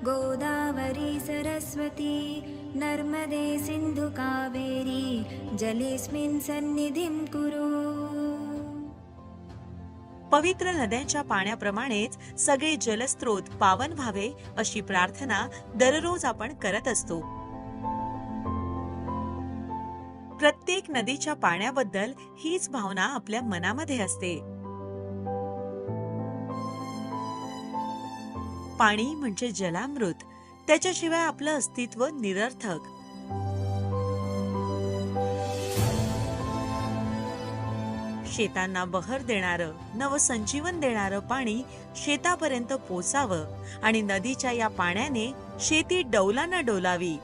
गोदावरी सरस्वती नर्मदे सिन्धु कावेरी जलेस्मिन् सन्निधिं कुरु। पवित्र नद्यांच्या पाण्याप्रमाणेच सगळे जलस्रोत पावन व्हावे अशी प्रार्थना दररोज आपण करत असतो. प्रत्येक नदीच्या पाण्याबद्दल हीच भावना आपल्या मनामध्ये असते. पाणी म्हणजे जलामृत. त्याच्याशिवाय आपलं अस्तित्व निरर्थक. शेतांना बहर देणारं नवसंजीवन देणारं पाणी शेतापर्यंत पोचावं आणि नदीच्या या पाण्याने शेती डौलांना डोलावी.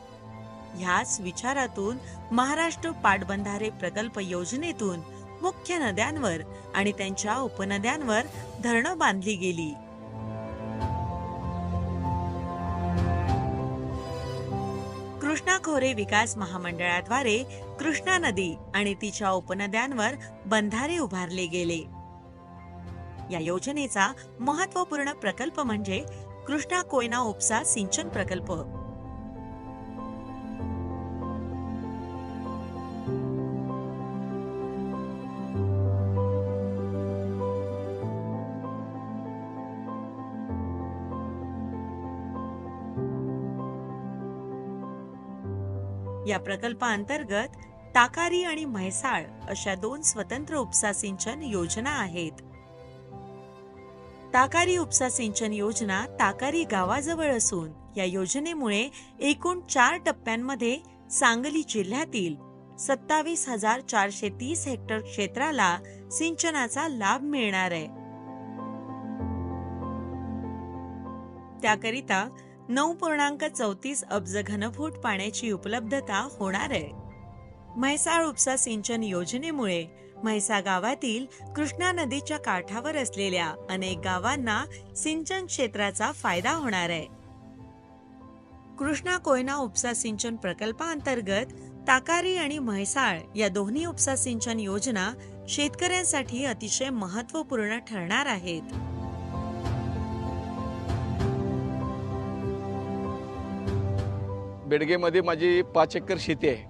ह्याच विचारातून महाराष्ट्र पाटबंधारे प्रकल्प योजनेतून मुख्य नद्यांवर आणि त्यांच्या उपनद्यांवर धरणं बांधली गेली. कृष्णा खोरे विकास महामंडळाद्वारे कृष्णा नदी आणि तिच्या उपनद्यांवर बंधारे उभारले गेले. या योजनेचा महत्त्वपूर्ण प्रकल्प म्हणजे कृष्णा कोयना उपसा सिंचन प्रकल्प. या प्रकल्पाअंतर्गत ताकारी आणि म्हैसाळ अशा दोन स्वतंत्र उपसा सिंचन योजना आहेत. ताकारी उपसा सिंचन योजना ताकारी गावाजवळ असून या योजनेमुळे एकूण चार टप्प्यांमध्ये सांगली जिल्ह्यातील सत्तावीस हजार चारशे तीस हेक्टर क्षेत्राला सिंचनाचा लाभ मिळणार आहे. त्याकरिता नऊ पूर्णांक चौतीस अब्ज घनफूट पाण्याची उपलब्धता होणार आहे. म्हैसाळ उपसा सिंचन योजनेमुळे म्हैसा गावातील कृष्णा नदीच्या काठावर असलेल्या अनेक गावांना सिंचन क्षेत्राचा फायदा होणार आहे. कृष्णा कोयना उपसा सिंचन प्रकल्पाअंतर्गत ताकारी आणि म्हैसाळ या दोन्ही उपसा सिंचन योजना शेतकऱ्यांसाठी अतिशय महत्त्वपूर्ण ठरणार आहेत. बेडगेमध्ये माझी पाच एकर शेती आहे.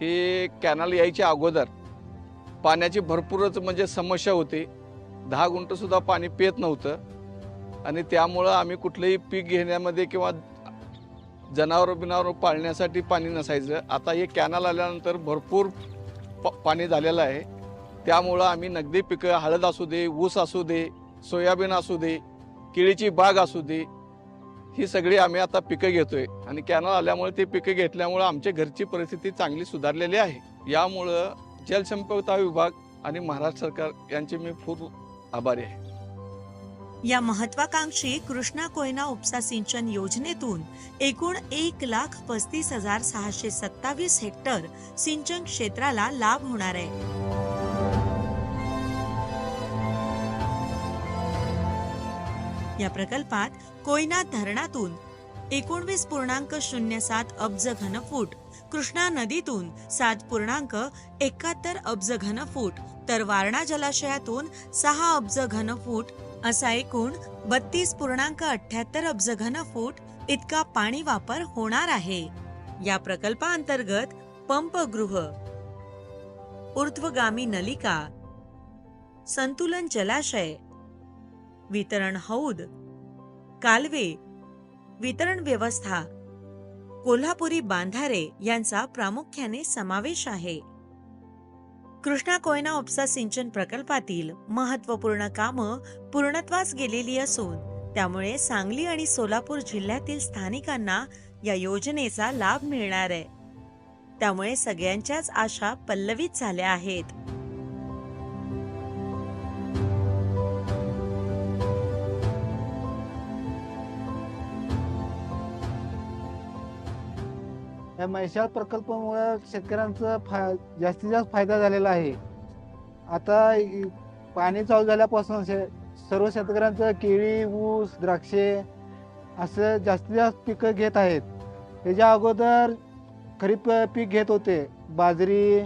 ही कॅनल यायच्या अगोदर पाण्याची भरपूरच म्हणजे समस्या होती. दहा गुंठसुद्धा पाणी पित नव्हतं. आणि त्यामुळं आम्ही कुठलंही पीक घेण्यामध्ये किंवा जनावर बिनावर पाळण्यासाठी पाणी नसायचं. आता हे कॅनल आल्यानंतर भरपूर प पाणी झालेलं आहे. त्यामुळं आम्ही नगदी पिकं हळद असू दे ऊस असू दे सोयाबीन असू दे केळीची बाग असू दे ही सगळी आम्ही आता पिकं घेतोय. आणि कॅनल आल्यामुळे ती पिकं घेतल्यामुळं आमच्या घरची परिस्थिती चांगली सुधारलेली आहे. यामुळं जलसंपदा विभाग आणि महाराष्ट्र सरकार यांचे मी खूप आभारी आहे. या महत्वाकांक्षी कृष्णा कोयना उपसा सिंचन योजनेतून एकूण एक लाख पस्तीस हजार सहाशे सत्तावीस हेक्टर सिंचन क्षेत्राला लाभ होणार आहे. या प्रकल्पात कोयना धरणातून एकोणवीस पूर्णांक शून्य सात अब्ज घनफूट कृष्णा नदीतून सात पूर्णांक एकाहत्तर अब्ज घनफूट तर वारणा जलाशयातून सहा अब्ज घनफूट असा एकूण बत्तीस पूर्णांक अठ्याहत्तर अब्ज घनफूट इतका पाणी वापर होणार आहे. या प्रकल्पाअंतर्गत पंपगृह ऊर्ध्वगामी नलिका संतुलन जलाशय वितरण हौद कालवे वितरण व्यवस्था कोल्हापुरी बांधारे यांचा प्रामुख्याने समावेश आहे. कृष्णा कोयना उपसा सिंचन प्रकल्पातील महत्त्वपूर्ण कामं पूर्णत्वास गेलेली असून त्यामुळे सांगली आणि सोलापूर जिल्ह्यातील स्थानिकांना या योजनेचा लाभ मिळणार आहे. त्यामुळे सगळ्यांच्याच आशा पल्लवित झाल्या आहेत. या म्हैसाळ प्रकल्पामुळे शेतकऱ्यांचा फा जास्तीत जास्त फायदा झालेला आहे. आता पाणी चालू झाल्यापासून शे- सर्व शेतकऱ्यांचं केळी ऊस द्राक्षे असं जास्तीत जास्त पिकं घेत आहेत. त्याच्या अगोदर खरीप पीक घेत होते. बाजरी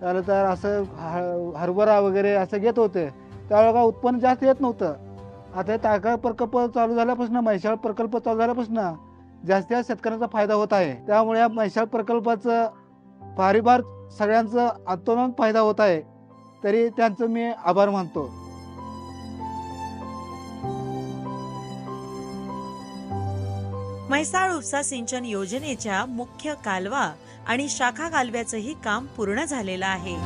झालं तर असं ह- हरभरा वगैरे असं घेत होते. त्यावेळेला का उत्पन्न जास्त येत नव्हतं. आता ताका प्रकल्प चालू झाल्यापासून म्हैसाळ प्रकल्प चालू झाल्यापासून जास्तीत जास्त शेतकऱ्यांचा फायदा होत आहे. त्यामुळे या म्हैसाळ प्रकल्पाचं फारीबार सगळ्यांचं आंदोलन फायदा होत आहे. तरी त्यांचं मी आभार मानतो. म्हैसाळ उपसा सिंचन योजनेच्या मुख्य कालवा आणि शाखा कालव्याचंही काम पूर्ण झालेलं आहे.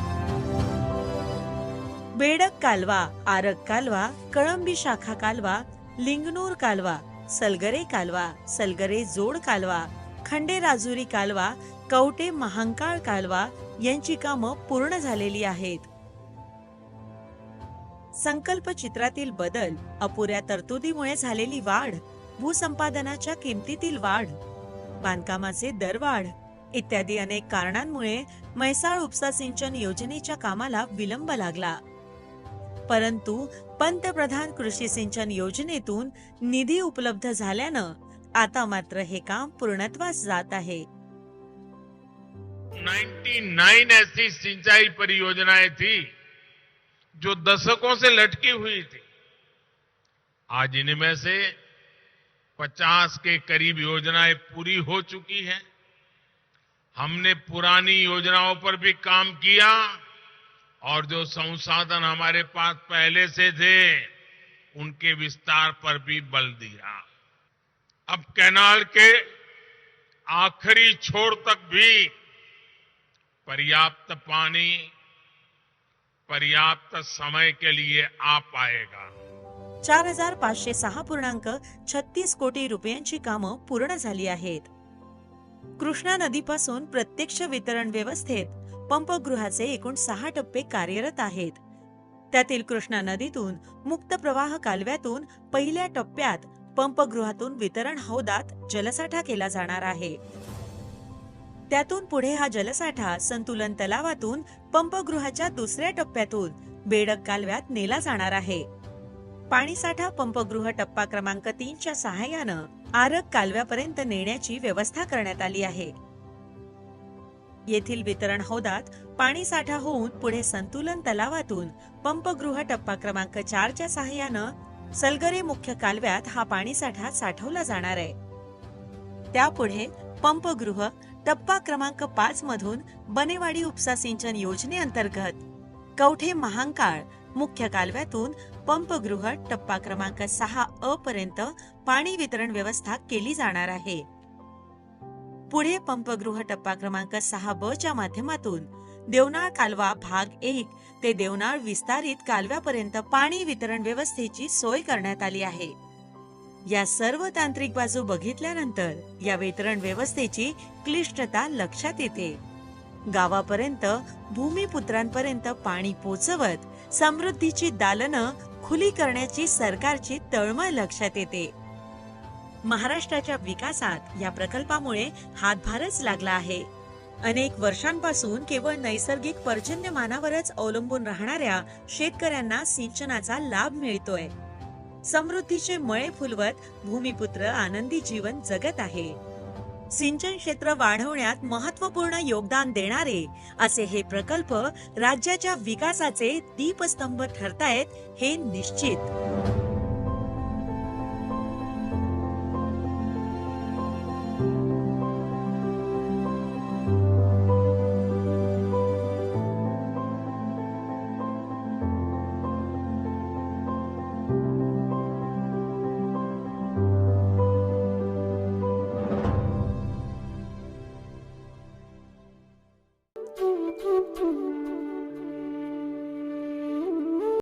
बेडक कालवा आरक कालवा कळंबी शाखा कालवा लिंगनूर कालवा सलगरे कालवा सलगरे जोड कालवा खंडे राजुरी कालवा कवटे महांकाळ कालवा यांची कामं पूर्ण झालेली आहेत. संकल्प चित्रातील बदल अपुऱ्या तरतुदीमुळे झालेली वाढ भूसंपादनाच्या किमतीतील वाढ बांधकामाचे दरवाढ इत्यादी अनेक कारणांमुळे म्हैसाळ उपसा सिंचन योजनेच्या कामाला विलंब लागला. परंतु पंतप्रधान कृषी सिंचन योजनेतून निधी उपलब्ध झाल्यानं आता मात्र हे काम पूर्णत्वास जात आहे. 99 ऐसी सिंचाई परियोजनाएँ थी, जो दशकों से लटकी हुई थी। आज इनमें से 50 के करीब योजनाएँ पूरी हो चुकी हैं। हमने पुरानी योजनाओं पर भी काम किया। और जो संसाधन हमारे पास पहले से थे उनके विस्तार पर भी बल दिया। अब कैनाल के आखिरी छोर तक भी पर्याप्त पानी पर्याप्त समय के लिए आ पाएगा। चार हजार पाचशे सहा पूर्णांक छत्तीस कोटी रुपयांची कामं पूर्ण झाली आहेत. कृष्णा नदीपासून प्रत्यक्ष वितरण व्यवस्थेत पंपगृहाचे एकूण सहा टप्पे कार्यरत आहेत. त्यातील कृष्णा नदीतून मुक्त प्रवाह कालव्यातून पहिल्या टप्प्यात पंपगृहातून वितरण हौदात जलसाठा केला जाणार आहे. त्यातून पुढे हा जलसाठा संतुलन तलावातून पंपगृहाच्या दुसऱ्या टप्प्यातून बेडक कालव्यात नेला जाणार आहे. पाणीसाठा पंपगृह टप्पा क्रमांक तीनच्या सहाय्यानं आरक कालव्यापर्यंत नेण्याची व्यवस्था करण्यात आली आहे. येथील वितरण हौदात पाणीसाठा होऊन पुढे संतुलन तलावातून पंपगृह टप्पा क्रमांक चारच्या सहाय्यानं सलगरे मुख्य कालव्यात हा पाणीसाठा साठवला जाणार आहे. त्यापुढे पंपगृह टप्पा क्रमांक पाच मधून बनेवाडी उपसा सिंचन योजनेअंतर्गत कवठे महांकाळ मुख्य कालव्यातून पंपगृह टप्पा क्रमांक सहा अ पर्यंत पाणी वितरण व्यवस्था केली जाणार आहे. पुढे पंपगृह टप्पा क्रमांक सहा ब च्या माध्यमातून देवनाळ कालवा भाग एक ते देवनाळ विस्तारित कालव्यापर्यंत पाणी वितरण व्यवस्थेची सोय करण्यात आली आहे. या सर्व तांत्रिक बाजू बघितल्यानंतर या वितरण व्यवस्थेची क्लिष्टता लक्षात येते. गावापर्यंत भूमिपुत्रांपर्यंत पाणी पोचवत समृद्धीची दालनं खुली करण्याची सरकारची तळमळ लक्षात येते. महाराष्ट्राच्या विकासात या प्रकल्पामुळे हातभारच लागला आहे. अनेक वर्षांपासून केवळ नैसर्गिक पर्जन्यमानावरच अवलंबून राहणाऱ्या शेतकऱ्यांना सिंचनाचा लाभ मिळतोय. समृद्धीचे मळे फुलवत भूमिपुत्र आनंदी जीवन जगत आहे. सिंचन क्षेत्र वाढवण्यात महत्त्वपूर्ण योगदान देणारे असे हे प्रकल्प राज्याच्या विकासाचे दीपस्तंभ ठरतायत हे निश्चित.